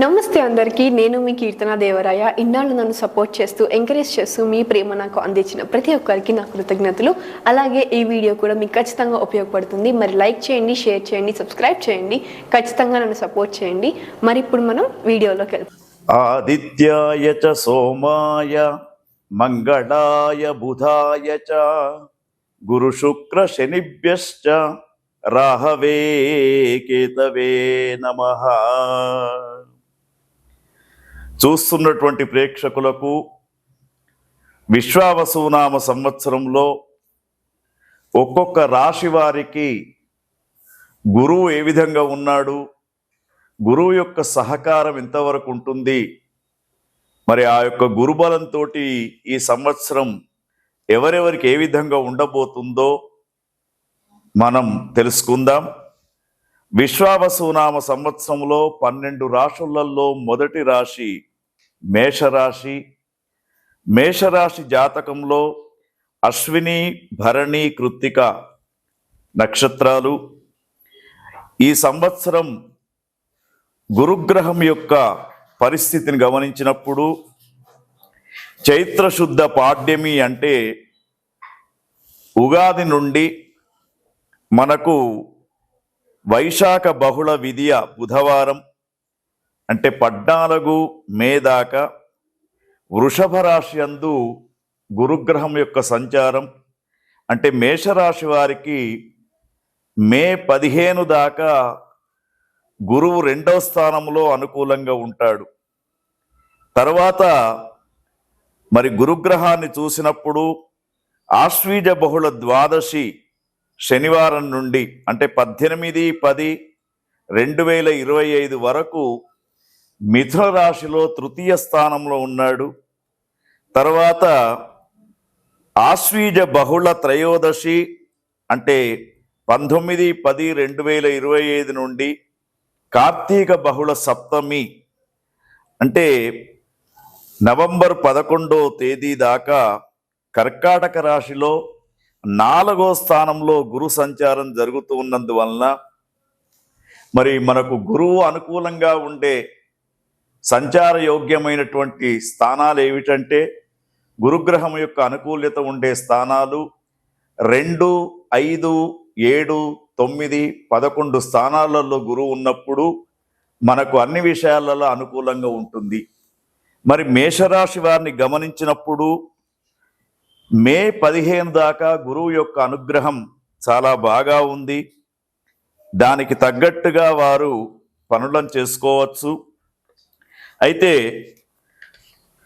నమస్తే అందరికీ నేను మీ కీర్తన దేవరాయ. ఇన్నాళ్ళు నన్ను సపోర్ట్ చేస్తూ ఎంకరేజ్ చేస్తూ మీ ప్రేమ నాకు అందించిన ప్రతి ఒక్కరికి నా కృతజ్ఞతలు. అలాగే ఈ వీడియో కూడా మీకు ఖచ్చితంగా ఉపయోగపడుతుంది. మరి లైక్ చేయండి షేర్ చేయండి సబ్స్క్రైబ్ చేయండి. ఖచ్చితంగా నన్ను సపోర్ట్ చేయండి. మరి ఇప్పుడు మనం వీడియోలోకి వెళ్తాం ఆదిత్యాయ చ సోమాయ మంగళాయ బుధాయ చ గురు శుక్ర శనిభ్యశ్చ రాహవే కేతవే నమః. చూస్తున్నటువంటి ప్రేక్షకులకు విశ్వావసునామ సంవత్సరంలో ఒక్కొక్క రాశి వారికి గురువు ఏ విధంగా ఉన్నాడు గురువు యొక్క సహకారం ఎంతవరకు ఉంటుంది మరి ఆ యొక్క గురుబలంతో ఈ సంవత్సరం ఎవరెవరికి ఏ విధంగా ఉండబోతుందో మనం తెలుసుకుందాం. విశ్వావసునామ సంవత్సరంలో పన్నెండు రాశులలో మొదటి రాశి మేషరాశి. మేషరాశి జాతకంలో అశ్విని భరణి కృత్తిక నక్షత్రాలు. ఈ సంవత్సరం గురుగ్రహం యొక్క పరిస్థితిని గమనించినప్పుడు చైత్రశుద్ధ పాడ్యమి అంటే ఉగాది నుండి మనకు వైశాఖ బహుళ విధియ బుధవారం అంటే పద్నాలుగు మే దాకా వృషభ రాశి అందు గురుగ్రహం యొక్క సంచారం అంటే మేషరాశి వారికి మే పదిహేను దాకా గురువు రెండవ స్థానంలో అనుకూలంగా ఉంటాడు. తర్వాత మరి గురుగ్రహాన్ని చూసినప్పుడు ఆశ్వీజ బహుళ ద్వాదశి శనివారం నుండి అంటే పద్దెనిమిది పది రెండు వేల ఇరవై ఐదు వరకు మిథున రాశిలో తృతీయ స్థానంలో ఉన్నాడు. తర్వాత ఆశ్వీజ బహుళ త్రయోదశి అంటే పంతొమ్మిది పది రెండు వేల ఇరవై ఐదు నుండి కార్తీక బహుళ సప్తమి అంటే నవంబర్ పదకొండో తేదీ దాకా కర్కాటక రాశిలో నాలుగో స్థానంలో గురు సంచారం జరుగుతూ ఉన్నందువలన మరి మనకు గురువు అనుకూలంగా ఉండే సంచార యోగ్యమైనటువంటి స్థానాలు ఏమిటంటే గురుగ్రహం యొక్క అనుకూల్యత ఉండే స్థానాలు రెండు ఐదు ఏడు తొమ్మిది పదకొండు స్థానాలలో గురువు ఉన్నప్పుడు మనకు అన్ని విషయాలలో అనుకూలంగా ఉంటుంది. మరి మేషరాశి వారిని గమనించినప్పుడు మే పదిహేను దాకా గురువు యొక్క అనుగ్రహం చాలా బాగా ఉంది. దానికి తగ్గట్టుగా వారు పనులను చేసుకోవచ్చు. అయితే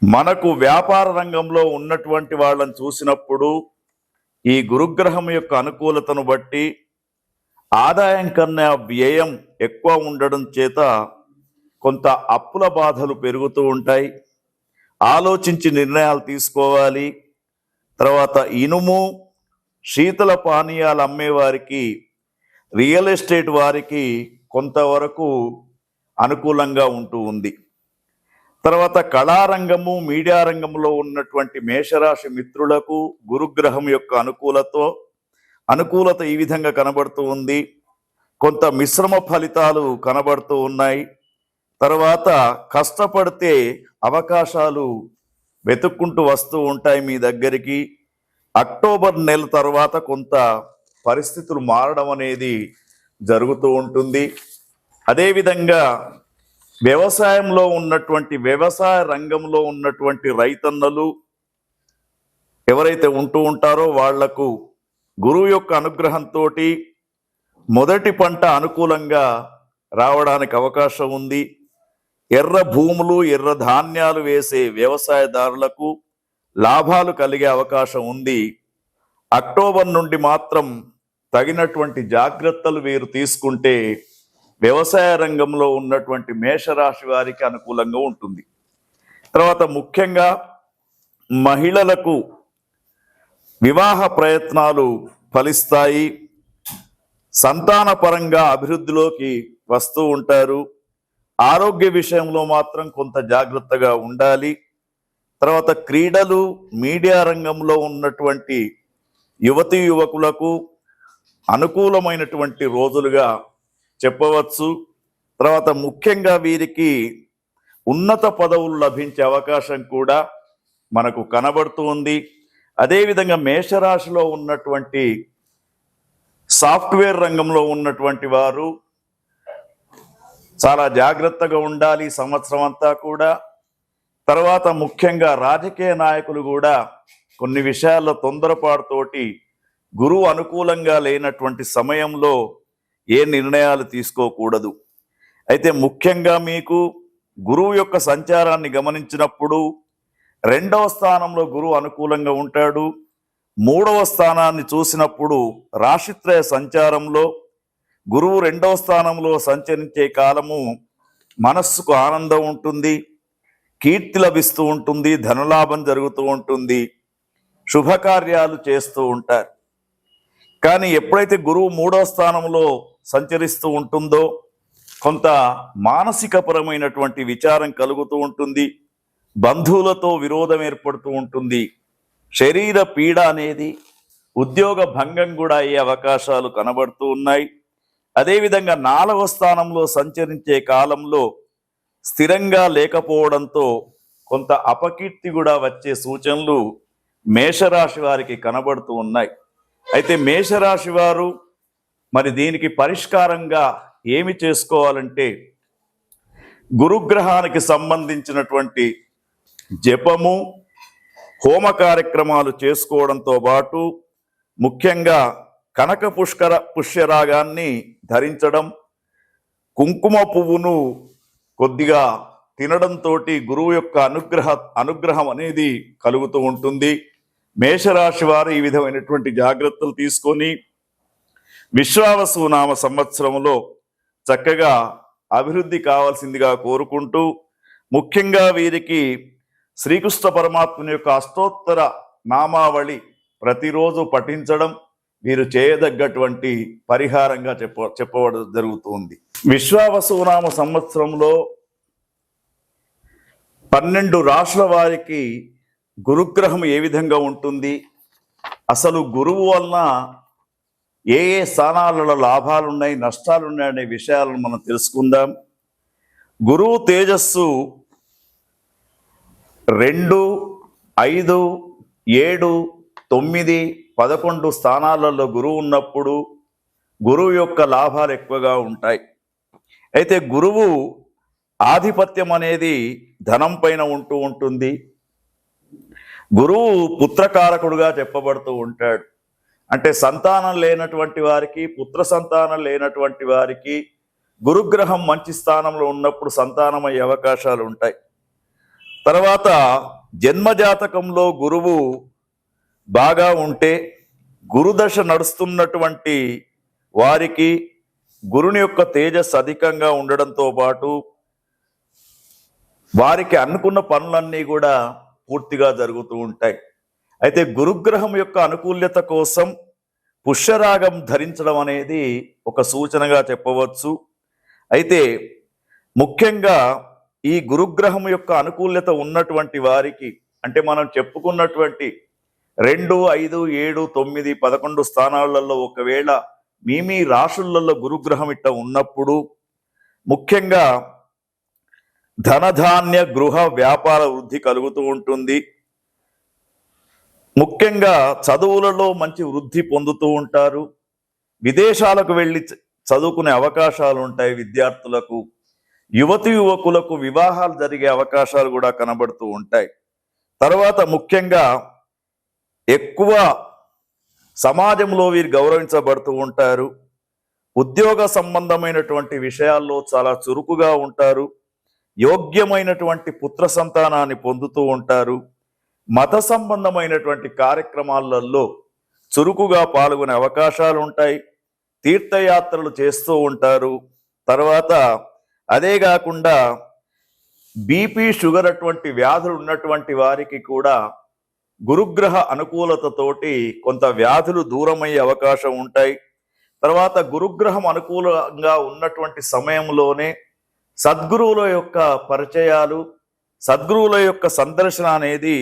మనకు వ్యాపార రంగంలో ఉన్నటువంటి వాళ్ళని చూసినప్పుడు ఈ గురుగ్రహం యొక్క అనుకూలతను బట్టి ఆదాయం కన్నా వ్యయం ఎక్కువ ఉండడం చేత కొంత అప్పుల బాధలు పెరుగుతూ ఉంటాయి. ఆలోచించి నిర్ణయాలు తీసుకోవాలి. తర్వాత ఇనుము శీతల పానీయాలు అమ్మేవారికి రియల్ ఎస్టేట్ వారికి కొంతవరకు అనుకూలంగా ఉంటూ ఉంది. తర్వాత కళారంగము మీడియా రంగంలో ఉన్నటువంటి మేషరాశి మిత్రులకు గురుగ్రహం యొక్క అనుకూలతో అనుకూలత ఈ విధంగా కనబడుతూ ఉంది. కొంత మిశ్రమ ఫలితాలు కనబడుతూ ఉన్నాయి. తర్వాత కష్టపడితే అవకాశాలు వెతుక్కుంటూ వస్తూ ఉంటాయి మీ దగ్గరికి. అక్టోబర్ నెల తర్వాత కొంత పరిస్థితులు మారడం అనేది జరుగుతూ ఉంటుంది. అదేవిధంగా వ్యవసాయంలో ఉన్నటువంటి వ్యవసాయ రంగంలో ఉన్నటువంటి రైతన్నలు ఎవరైతే ఉంటూ ఉంటారో వాళ్ళకు గురువు యొక్క అనుగ్రహంతో మొదటి పంట అనుకూలంగా రావడానికి అవకాశం ఉంది. ఎర్ర భూములు ఎర్ర ధాన్యాలు వేసే వ్యవసాయదారులకు లాభాలు కలిగే అవకాశం ఉంది. అక్టోబర్ నుండి మాత్రం తగినటువంటి జాగ్రత్తలు వీరు తీసుకుంటే వ్యవసాయ రంగంలో ఉన్నటువంటి మేషరాశి వారికి అనుకూలంగా ఉంటుంది. తర్వాత ముఖ్యంగా మహిళలకు వివాహ ప్రయత్నాలు ఫలిస్తాయి. సంతానపరంగా అభివృద్ధిలోకి వస్తూ ఉంటారు. ఆరోగ్య విషయంలో మాత్రం కొంత జాగ్రత్తగా ఉండాలి. తర్వాత క్రీడలు మీడియా రంగంలో ఉన్నటువంటి యువతీ యువకులకు అనుకూలమైనటువంటి రోజులుగా చెప్పవచ్చు. తర్వాత ముఖ్యంగా వీరికి ఉన్నత పదవులు లభించే అవకాశం కూడా మనకు కనబడుతూ ఉంది. అదేవిధంగా మేషరాశిలో ఉన్నటువంటి సాఫ్ట్వేర్ రంగంలో ఉన్నటువంటి వారు చాలా జాగ్రత్తగా ఉండాలి సంవత్సరం అంతా కూడా. తర్వాత ముఖ్యంగా రాజకీయ నాయకులు కూడా కొన్ని విషయాల్లో తొందరపాటుతోటి గురువు అనుకూలంగా లేనటువంటి సమయంలో ఏ నిర్ణయాలు తీసుకోకూడదు. అయితే ముఖ్యంగా మీకు గురువు యొక్క సంచారాన్ని గమనించినప్పుడు రెండవ స్థానంలో గురువు అనుకూలంగా ఉంటాడు. మూడవ స్థానాన్ని చూసినప్పుడు రాశిత్రయ సంచారంలో గురువు రెండవ స్థానంలో సంచరించే కాలము మనస్సుకు ఆనందం ఉంటుంది కీర్తి లభిస్తూ ఉంటుంది ధనలాభం జరుగుతూ ఉంటుంది శుభకార్యాలు చేస్తూ ఉంటారు. కానీ ఎప్పుడైతే గురువు మూడో స్థానంలో సంచరిస్తూ ఉంటుందో కొంత మానసికపరమైనటువంటి విచారం కలుగుతూ ఉంటుంది బంధువులతో విరోధం ఏర్పడుతూ ఉంటుంది శరీర పీడ అనేది ఉద్యోగ భంగం కూడా అయ్యే అవకాశాలు కనబడుతూ ఉన్నాయి. అదేవిధంగా నాలుగవ స్థానంలో సంచరించే కాలంలో స్థిరంగా లేకపోవడంతో కొంత అపకీర్తి కూడా వచ్చే సూచనలు మేషరాశి వారికి కనబడుతూ ఉన్నాయి. అయితే మేషరాశి వారు మరి దీనికి పరిష్కారంగా ఏమి చేసుకోవాలంటే గురుగ్రహానికి సంబంధించినటువంటి జపము హోమ కార్యక్రమాలు చేసుకోవడంతో పాటు ముఖ్యంగా కనక పుష్కర పుష్యరాగాన్ని ధరించడం కుంకుమ పువ్వును కొద్దిగా తినడంతో గురువు యొక్క అనుగ్రహ అనుగ్రహం అనేది కలుగుతూ ఉంటుంది. మేషరాశి వారు ఈ విధమైనటువంటి జాగ్రత్తలు తీసుకొని విశ్వావసు నామ సంవత్సరంలో చక్కగా అభివృద్ధి కావాల్సిందిగా కోరుకుంటూ ముఖ్యంగా వీరికి శ్రీకృష్ణ పరమాత్మని యొక్క అష్టోత్తర నామావళి ప్రతిరోజు పఠించడం మీరు చేయదగ్గటువంటి పరిహారంగా చెప్ప చెప్పబడ జరుగుతుంది. విశ్వావసునామ సంవత్సరంలో పన్నెండు రాష్ట్రాల వారికి గురుగ్రహం ఏ విధంగా ఉంటుంది? అసలు గురువు వలన ఏ ఏ స్థానాలలో లాభాలు ఉన్నాయి అనే విషయాలను మనం తెలుసుకుందాం. గురువు తేజస్సు రెండు ఐదు ఏడు తొమ్మిది పదకొండు స్థానాలలో గురువు ఉన్నప్పుడు గురువు యొక్క లాభాలు ఎక్కువగా ఉంటాయి. అయితే గురువు ఆధిపత్యం అనేది ధనం పైన ఉంటూ ఉంటుంది. గురువు పుత్రకారకుడుగా చెప్పబడుతూ ఉంటాడు. అంటే సంతానం లేనటువంటి వారికి పుత్ర సంతానం లేనటువంటి వారికి గురుగ్రహం మంచి స్థానంలో ఉన్నప్పుడు సంతానం అయ్యే అవకాశాలు ఉంటాయి. తర్వాత జన్మజాతకంలో గురువు బాగా ఉంటే గురుదశ నడుస్తున్నటువంటి వారికి గురుని యొక్క తేజస్సు అధికంగా ఉండడంతో పాటు వారికి అనుకున్న పనులన్నీ కూడా పూర్తిగా జరుగుతూ ఉంటాయి. అయితే గురుగ్రహం యొక్క అనుకూల్యత కోసం పుష్యరాగం ధరించడం అనేది ఒక సూచనగా చెప్పవచ్చు. అయితే ముఖ్యంగా ఈ గురుగ్రహం యొక్క అనుకూల్యత ఉన్నటువంటి వారికి అంటే మనం చెప్పుకున్నటువంటి రెండు ఐదు ఏడు తొమ్మిది పదకొండు స్థానాలలో ఒకవేళ మీ మీ రాశులలో గురుగ్రహం ఇట్ట ఉన్నప్పుడు ముఖ్యంగా ధనధాన్య గృహ వ్యాపార వృద్ధి కలుగుతూ ఉంటుంది. ముఖ్యంగా చదువులలో మంచి వృద్ధి పొందుతూ ఉంటారు. విదేశాలకు వెళ్ళి చ- చదువుకునే అవకాశాలు ఉంటాయి విద్యార్థులకు. యువతి యువకులకు వివాహాలు జరిగే అవకాశాలు కూడా కనబడుతూ ఉంటాయి. తర్వాత ముఖ్యంగా ఎక్కువ సమాజంలో వీరు గౌరవించబడుతూ ఉంటారు. ఉద్యోగ సంబంధమైనటువంటి విషయాల్లో చాలా చురుకుగా ఉంటారు. యోగ్యమైనటువంటి పుత్ర సంతానాన్ని పొందుతూ ఉంటారు. మత సంబంధమైనటువంటి కార్యక్రమాలలో చురుకుగా పాల్గొనే అవకాశాలు ఉంటాయి. తీర్థయాత్రలు చేస్తూ ఉంటారు. తర్వాత అదే కాకుండా బీపీ షుగర్ అటువంటి వ్యాధులు ఉన్నటువంటి వారికి కూడా గురుగ్రహ అనుకూలతతోటి కొంత వ్యాధులు దూరమయ్యే అవకాశం ఉంటాయి. తర్వాత గురుగ్రహం అనుకూలంగా ఉన్నటువంటి సమయంలోనే సద్గురువుల యొక్క పరిచయాలు సద్గురువుల యొక్క సందర్శన అనేది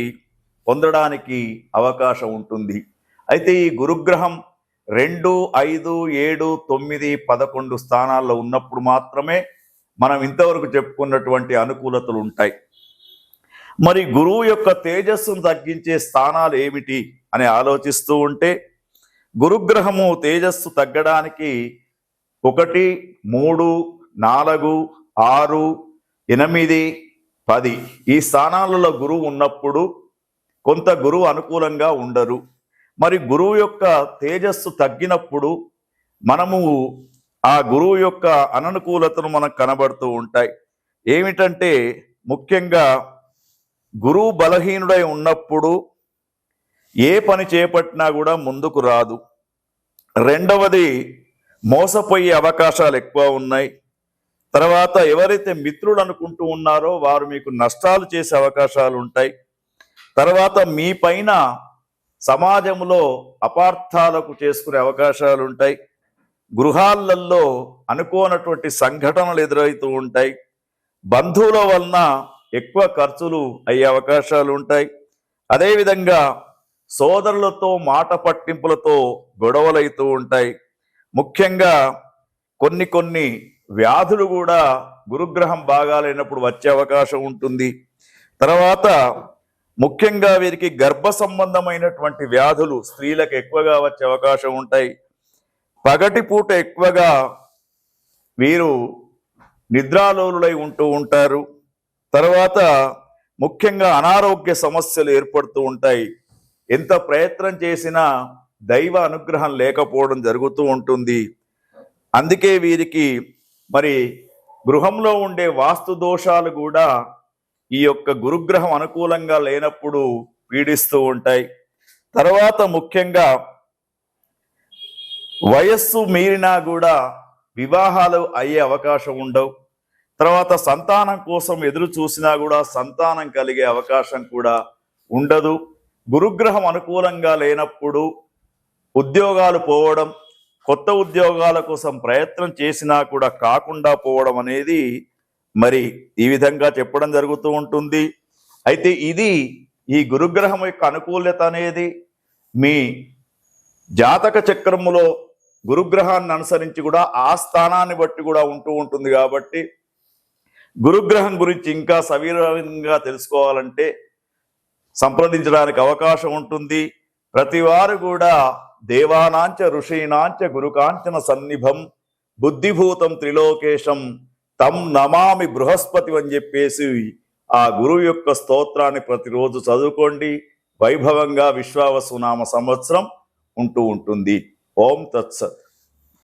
పొందడానికి అవకాశం ఉంటుంది. అయితే ఈ గురుగ్రహం రెండు ఐదు ఏడు తొమ్మిది పదకొండు స్థానాల్లో ఉన్నప్పుడు మాత్రమే మనం ఇంతవరకు చెప్పుకున్నటువంటి అనుకూలతలు ఉంటాయి. మరి గురువు యొక్క తేజస్సును తగ్గించే స్థానాలు ఏమిటి అని ఆలోచిస్తూ ఉంటే గురుగ్రహము తేజస్సు తగ్గడానికి ఒకటి మూడు నాలుగు ఆరు ఎనిమిది పది ఈ స్థానాలలో గురువు ఉన్నప్పుడు కొంత గురువు అనుకూలంగా ఉండరు. మరి గురువు యొక్క తేజస్సు తగ్గినప్పుడు మనము ఆ గురువు యొక్క అననుకూలతను మనకు కనబడుతూ ఉంటాయి. ఏమిటంటే ముఖ్యంగా గురువు బలహీనుడై ఉన్నప్పుడు ఏ పని చేపట్టినా కూడా ముందుకు రాదు. రెండవది మోసపోయే అవకాశాలు ఎక్కువ ఉన్నాయి. తర్వాత ఎవరైతే మిత్రులు అనుకుంటూ ఉన్నారో వారు మీకు నష్టాలు చేసే అవకాశాలు ఉంటాయి. తర్వాత మీ పైన సమాజంలో అపార్థాలకు చేసుకునే అవకాశాలు ఉంటాయి. గృహాలలో అనుకోనటువంటి సంఘటనలు ఎదురవుతూ ఉంటాయి. బంధువుల వలన ఎక్కువ ఖర్చులు అయ్యే అవకాశాలు ఉంటాయి. అదేవిధంగా సోదరులతో మాట పట్టింపులతో గొడవలైతూ ఉంటాయి. ముఖ్యంగా కొన్ని కొన్ని వ్యాధులు కూడా గురుగ్రహం బాగాలేనప్పుడు వచ్చే అవకాశం ఉంటుంది. తర్వాత ముఖ్యంగా వీరికి గర్భ సంబంధమైనటువంటి వ్యాధులు స్త్రీలకు ఎక్కువగా వచ్చే అవకాశం ఉంటాయి. పగటి పూట ఎక్కువగా వీరు నిద్రాలోలులై ఉంటూ ఉంటారు. తర్వాత ముఖ్యంగా అనారోగ్య సమస్యలు ఏర్పడుతూ ఉంటాయి. ఎంత ప్రయత్నం చేసినా దైవ అనుగ్రహం లేకపోవడం జరుగుతూ ఉంటుంది. అందుకే వీరికి మరి గృహంలో ఉండే వాస్తు దోషాలు కూడా ఈ యొక్క గురుగ్రహం అనుకూలంగా లేనప్పుడు పీడిస్తూ ఉంటాయి. తర్వాత ముఖ్యంగా వయస్సు మీరినా కూడా వివాహాలు అయ్యే అవకాశం ఉండవు. తర్వాత సంతానం కోసం ఎదురు చూసినా కూడా సంతానం కలిగే అవకాశం కూడా ఉండదు. గురుగ్రహం అనుకూలంగా లేనప్పుడు ఉద్యోగాలు పోవడం కొత్త ఉద్యోగాల కోసం ప్రయత్నం చేసినా కూడా కాకుండా పోవడం అనేది మరి ఈ విధంగా చెప్పడం జరుగుతూ ఉంటుంది. అయితే ఇది ఈ గురుగ్రహం యొక్క అనుకూలత అనేది మీ జాతక చక్రములో గురుగ్రహాన్ని అనుసరించి కూడా ఆ స్థానాన్ని బట్టి కూడా ఉంటూ ఉంటుంది కాబట్టి గురుగ్రహం గురించి ఇంకా సవీరంగా తెలుసుకోవాలంటే సంప్రదించడానికి అవకాశం ఉంటుంది. ప్రతివారు కూడా దేవానాంచ ఋషీనాంచ గురుకాంచన సన్నిభం బుద్ధిభూతం త్రిలోకేశం తం నమామి బృహస్పతి అని చెప్పేసి ఆ గురువు యొక్క స్తోత్రాన్ని ప్రతిరోజు చదువుకోండి. వైభవంగా విశ్వావసునామ సంవత్సరం ఉంటూ ఉంటుంది. ఓం తత్సత్.